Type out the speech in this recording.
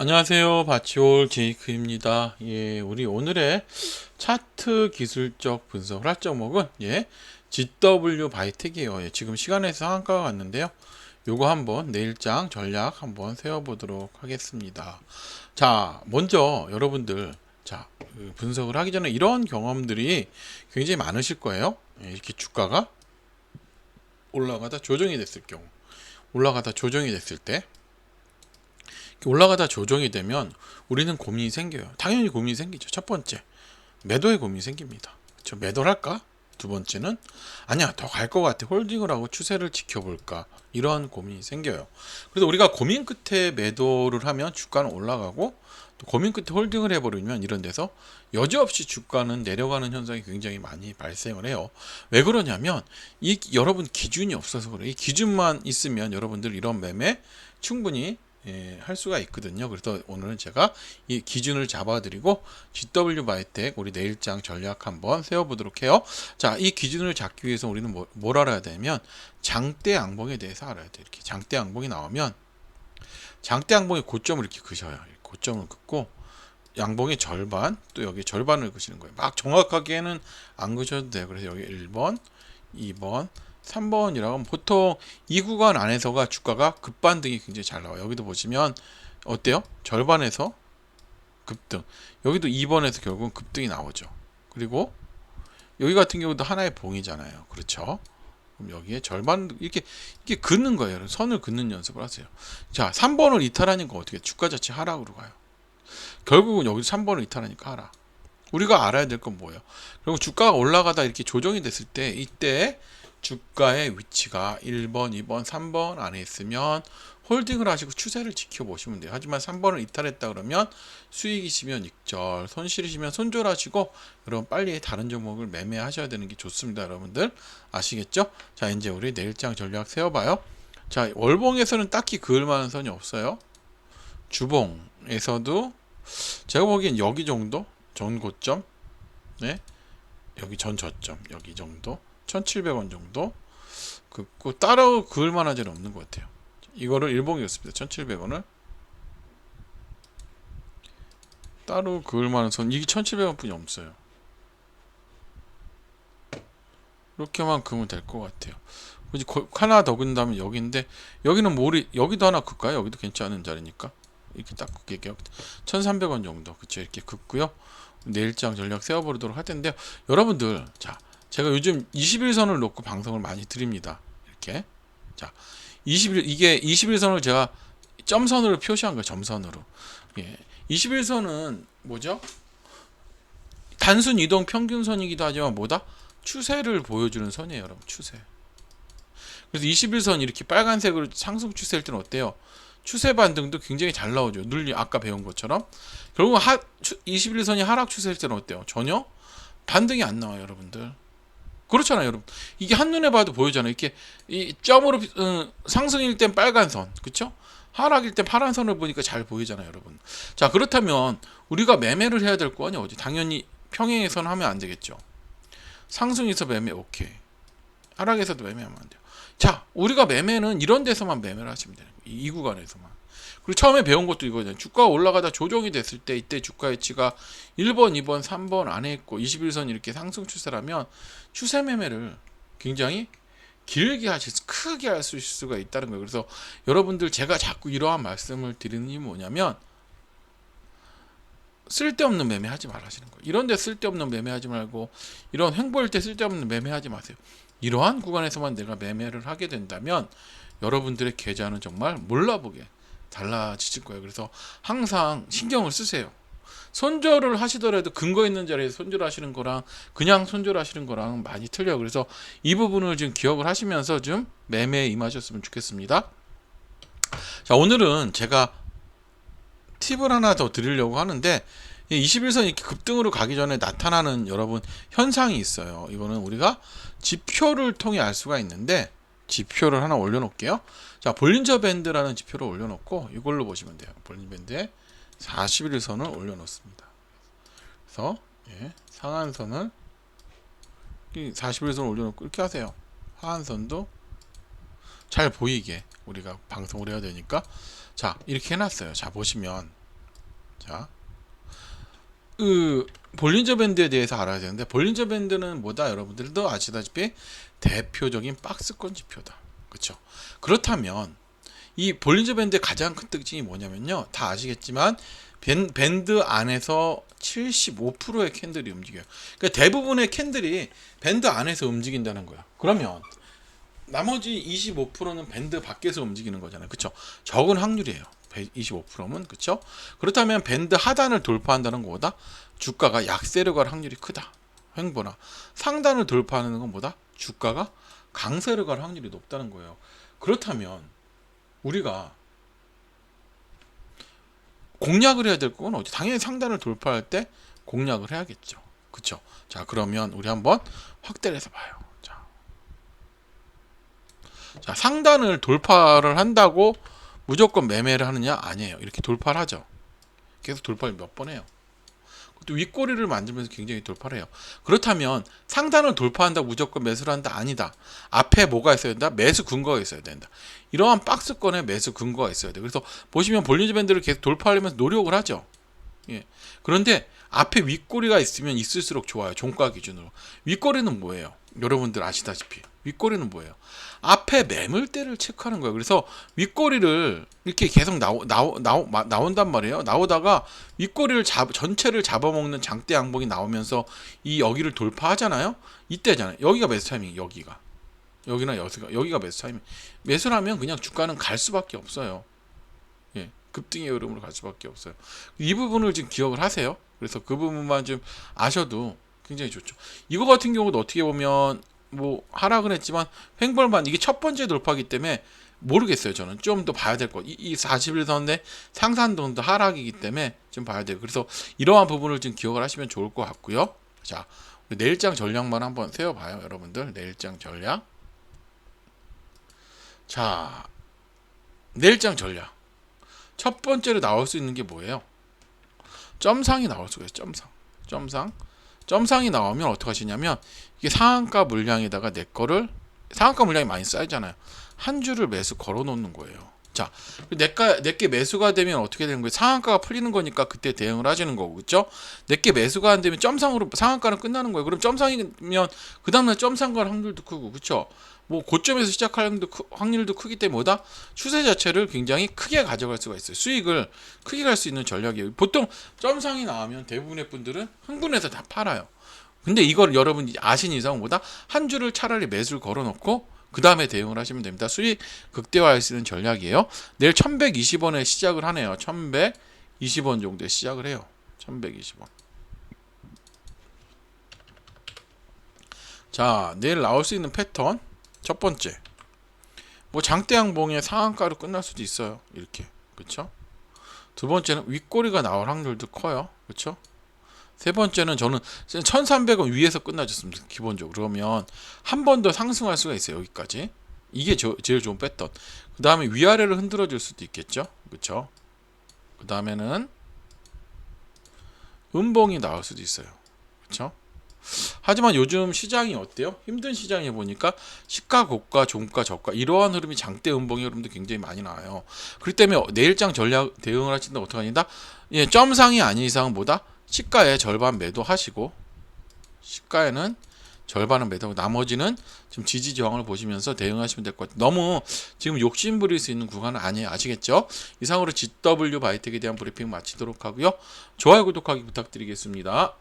안녕하세요. 바치올 제이크입니다. 예, 우리 오늘의 차트 기술적 분석 할 종목은 예, GW 바이텍이에요. 예, 지금 시간에서 상한가가 왔는데요. 요거 한번 내일장 전략 한번 세워보도록 하겠습니다. 자, 먼저 여러분들 자 그 분석을 하기 전에 이런 경험들이 굉장히 많으실 거예요. 예, 이렇게 주가가 올라가다 조정이 됐을 경우, 올라가다 조정이 됐을 때. 올라가다 조정이 되면 우리는 고민이 생겨요. 당연히 고민이 생기죠. 첫 번째, 매도의 고민이 생깁니다. 저 매도를 할까? 두 번째는 아니야 더 갈 것 같아 홀딩을 하고 추세를 지켜볼까 이러한 고민이 생겨요. 그래서 우리가 고민 끝에 매도를 하면 주가는 올라가고 또 고민 끝에 홀딩을 해버리면 이런 데서 여지없이 주가는 내려가는 현상이 굉장히 많이 발생을 해요. 왜 그러냐면 이 여러분 기준이 없어서 그래요. 이 기준만 있으면 여러분들 이런 매매 충분히 예, 할 수가 있거든요. 그래서 오늘은 제가 이 기준을 잡아드리고 GW 바이텍 우리 내일장 전략 한번 세워보도록 해요. 자, 이 기준을 잡기 위해서 우리는 뭐, 뭘 알아야 되냐면 장대 양봉에 대해서 알아야 돼. 이렇게 장대 양봉이 나오면 장대 양봉의 고점을 이렇게 그셔요. 고점을 긋고 양봉의 절반 또 여기 절반을 그시는 거예요. 막 정확하게는 안 그셔도 돼요. 그래서 여기 1번, 2번, 3번이라고 하면 보통 이 구간 안에서가 주가가 급반등이 굉장히 잘 나와요. 여기도 보시면 어때요? 절반에서 급등. 여기도 2번에서 결국은 급등이 나오죠. 그리고 여기 같은 경우도 하나의 봉이잖아요. 그렇죠? 그럼 여기에 절반 이렇게 이렇게 긋는 거예요. 선을 긋는 연습을 하세요. 자, 3번을 이탈하니까 어떻게 주가 자체 하락으로 가요. 결국은 여기 3번을 이탈하니까 하락. 우리가 알아야 될 건 뭐예요? 그리고 주가가 올라가다 이렇게 조정이 됐을 때 이때 주가의 위치가 1번, 2번, 3번 안에 있으면 홀딩을 하시고 추세를 지켜보시면 돼요. 하지만 3번을 이탈했다 그러면 수익이시면 익절, 손실이시면 손절하시고 그럼 빨리 다른 종목을 매매하셔야 되는 게 좋습니다. 여러분들 아시겠죠? 자 이제 우리 내일장 전략 세워봐요. 자 월봉에서는 딱히 그을 만한 선이 없어요. 주봉에서도 제가 보기엔 여기 정도 전 고점 네 여기 전 저점 여기 정도 1,700원 정도 긋고 따로 그을 만한 데는 없는 것 같아요. 이거를 일봉이었습니다. 1,700원을 따로 그을 만한 선 이게 1,700원 뿐이 없어요. 이렇게만 그으면 될 것 같아요. 이제 하나 더 그은다면 여기인데 여기는 몰이 여기도 하나 긋까요? 여기도 괜찮은 자리니까 이렇게 딱 긋게요. 1,300원 정도 그쵸 이렇게 긋고요. 내일장 전략 세워보도록 할 텐데요. 여러분들 자 제가 요즘 21선을 놓고 방송을 많이 드립니다. 이렇게. 자, 21 이게 21선을 제가 점선으로 표시한 거예요. 점선으로. 예. 21선은 뭐죠? 단순 이동 평균선이기도 하지만 뭐다? 추세를 보여주는 선이에요, 여러분. 추세. 그래서 21선 이렇게 빨간색으로 상승 추세일 때는 어때요? 추세 반등도 굉장히 잘 나오죠. 늘리 아까 배운 것처럼. 결국 하 21선이 하락 추세일 때는 어때요? 전혀 반등이 안 나와요, 여러분들. 그렇잖아요, 여러분. 이게 한눈에 봐도 보이잖아요. 이렇게 이 점으로 어, 상승일 땐 빨간 선, 그렇죠? 하락일 땐 파란 선을 보니까 잘 보이잖아요, 여러분. 자, 그렇다면 우리가 매매를 해야 될 거 아니야, 어디? 당연히 평행에서는 하면 안 되겠죠. 상승에서 매매 오케이. 하락에서도 매매하면 안 돼요. 자, 우리가 매매는 이런 데서만 매매를 하시면 되는 거예요. 이 구간에서만. 그리고 처음에 배운 것도 이거잖아요. 주가가 올라가다 조정이 됐을 때 이때 주가 위치가 1번, 2번, 3번 안에 있고 21선 이렇게 상승 추세라면 추세 매매를 굉장히 길게 하실 수, 크게 할 수, 수가 있다는 거예요. 그래서 여러분들 제가 자꾸 이러한 말씀을 드리는 게 뭐냐면 쓸데없는 매매 하지 말하시는 거예요. 이런 데 쓸데없는 매매 하지 말고 이런 횡보일 때 쓸데없는 매매 하지 마세요. 이러한 구간에서만 내가 매매를 하게 된다면 여러분들의 계좌는 정말 몰라보게 달라지실 거예요. 그래서 항상 신경을 쓰세요. 손절을 하시더라도 근거 있는 자리에서 손절하시는 거랑 그냥 손절하시는 거랑 많이 틀려요. 그래서 이 부분을 좀 기억을 하시면서 좀 매매에 임하셨으면 좋겠습니다. 자, 오늘은 제가 팁을 하나 더 드리려고 하는데 21선 이렇게 급등으로 가기 전에 나타나는 여러분 현상이 있어요. 이거는 우리가 지표를 통해 알 수가 있는데 지표를 하나 올려놓을게요. 자, 볼린저 밴드라는 지표를 올려놓고 이걸로 보시면 돼요. 볼린저 밴드에 41선을 올려놓습니다. 그래서 예, 상한선을 41선을 올려놓고 이렇게 하세요. 하한선도 잘 보이게 우리가 방송을 해야 되니까 자 이렇게 해놨어요. 자 보시면 자, 그 볼린저 밴드에 대해서 알아야 되는데 볼린저 밴드는 뭐다 여러분들도 아시다시피 대표적인 박스권 지표다. 그렇죠? 그렇다면 이 볼린저 밴드의 가장 큰 특징이 뭐냐면요. 다 아시겠지만 밴, 밴드 안에서 75%의 캔들이 움직여요. 그러니까 대부분의 캔들이 밴드 안에서 움직인다는 거야. 그러면 나머지 25%는 밴드 밖에서 움직이는 거잖아요. 그렇죠? 적은 확률이에요. 25%면 그렇죠? 그렇다면 밴드 하단을 돌파한다는 것보다 주가가 약세로 갈 확률이 크다. 횡보나 상단을 돌파하는 것보다 주가가 강세로 갈 확률이 높다는 거예요. 그렇다면 우리가 공략을 해야 될 건 어디? 당연히 상단을 돌파할 때 공략을 해야겠죠. 그렇죠? 자, 그러면 우리 한번 확대를 해서 봐요. 자. 자, 상단을 돌파를 한다고 무조건 매매를 하느냐? 아니에요. 이렇게 돌파를 하죠. 계속 돌파를 몇 번 해요. 또 윗꼬리를 만들면서 굉장히 돌파를 해요. 그렇다면 상단을 돌파한다 무조건 매수를 한다 아니다. 앞에 뭐가 있어야 된다? 매수 근거가 있어야 된다. 이러한 박스권에 매수 근거가 있어야 돼. 그래서 보시면 볼린저 밴드를 계속 돌파하려면서 노력을 하죠. 예. 그런데 앞에 윗꼬리가 있으면 있을수록 좋아요. 종가 기준으로. 윗꼬리는 뭐예요? 여러분들 아시다시피 윗꼬리는 뭐예요? 앞에 매물대를 체크하는 거예요. 그래서 윗꼬리를 이렇게 계속 나오, 나오, 나오, 마- 나온단 말이에요. 나오다가 윗꼬리를 잡, 전체를 잡아먹는 장대 양봉이 나오면서 이 여기를 돌파하잖아요. 이때잖아요. 여기가 매수 타이밍, 여기가. 여기나 여기가, 여기가 매수 타이밍. 매수라면 그냥 주가는 갈 수밖에 없어요. 예, 급등의 흐름으로 갈 수밖에 없어요. 이 부분을 지금 기억을 하세요. 그래서 그 부분만 좀 아셔도 굉장히 좋죠. 이거 같은 경우도 어떻게 보면 뭐 하락은 했지만 횡벌만 이게 첫 번째 돌파기 때문에 모르겠어요. 저는 좀 더 봐야 될 것. 이, 이 41선의 상산동도 하락이기 때문에 좀 봐야 돼요. 그래서 이러한 부분을 좀 기억을 하시면 좋을 것 같고요. 자, 내일장 전략만 한번 세워봐요, 여러분들. 내일장 전략. 자, 내일장 전략. 첫 번째로 나올 수 있는 게 뭐예요? 점상이 나올 수가 있어요. 점상. 점상. 점상이 나오면 어떻게 하시냐면 이게 상한가 물량에다가 내 거를 상한가 물량이 많이 쌓이잖아요. 한 줄을 매수 걸어 놓는 거예요. 자, 내가 내게 매수가 되면 어떻게 되는 거예요? 상한가가 풀리는 거니까 그때 대응을 하시는 거고, 그렇죠? 내게 매수가 안 되면 점상으로 상한가는 끝나는 거예요. 그럼 점상이면 그 다음날 점상 갈 확률도 크고, 그렇죠? 뭐 고점에서 시작할 확률도, 크기 때문에 뭐다? 추세 자체를 굉장히 크게 가져갈 수가 있어요. 수익을 크게 갈 수 있는 전략이에요. 보통 점상이 나오면 대부분의 분들은 흥분해서 다 팔아요. 근데 이걸 여러분이 아신 이상 보다 한 줄을 차라리 매수를 걸어놓고 그 다음에 대응을 하시면 됩니다. 수익 극대화할 수 있는 전략이에요. 내일 1120원에 시작을 하네요. 1120원 정도에 시작을 해요. 1120원. 자, 내일 나올 수 있는 패턴 첫 번째. 뭐 장대 양봉의 상한가로 끝날 수도 있어요. 이렇게. 그렇죠? 두 번째는 윗꼬리가 나올 확률도 커요. 그렇죠? 세 번째는 저는 1300원 위에서 끝나줬습니다. 기본적으로. 그러면 한 번 더 상승할 수가 있어요. 여기까지. 이게 저, 제일 좋은 패턴. 그 다음에 위아래를 흔들어 줄 수도 있겠죠. 그쵸? 그 다음에는 음봉이 나올 수도 있어요. 그쵸? 하지만 요즘 시장이 어때요? 힘든 시장에 보니까 시가 고가, 종가, 저가 이러한 흐름이 장대 음봉의 흐름도 굉장히 많이 나와요. 그렇기 때문에 내일장 전략 대응을 하신다 어떻게 하니다? 예, 점상이 아닌 이상은 뭐다? 시가의 절반 매도하시고 시가에는 절반은 매도하고 나머지는 지금 지지 저항을 보시면서 대응하시면 될 것 같아요. 너무 지금 욕심 부릴 수 있는 구간은 아니에요. 아시겠죠? 이상으로 GW 바이텍에 대한 브리핑 마치도록 하고요. 좋아요, 구독하기 부탁드리겠습니다.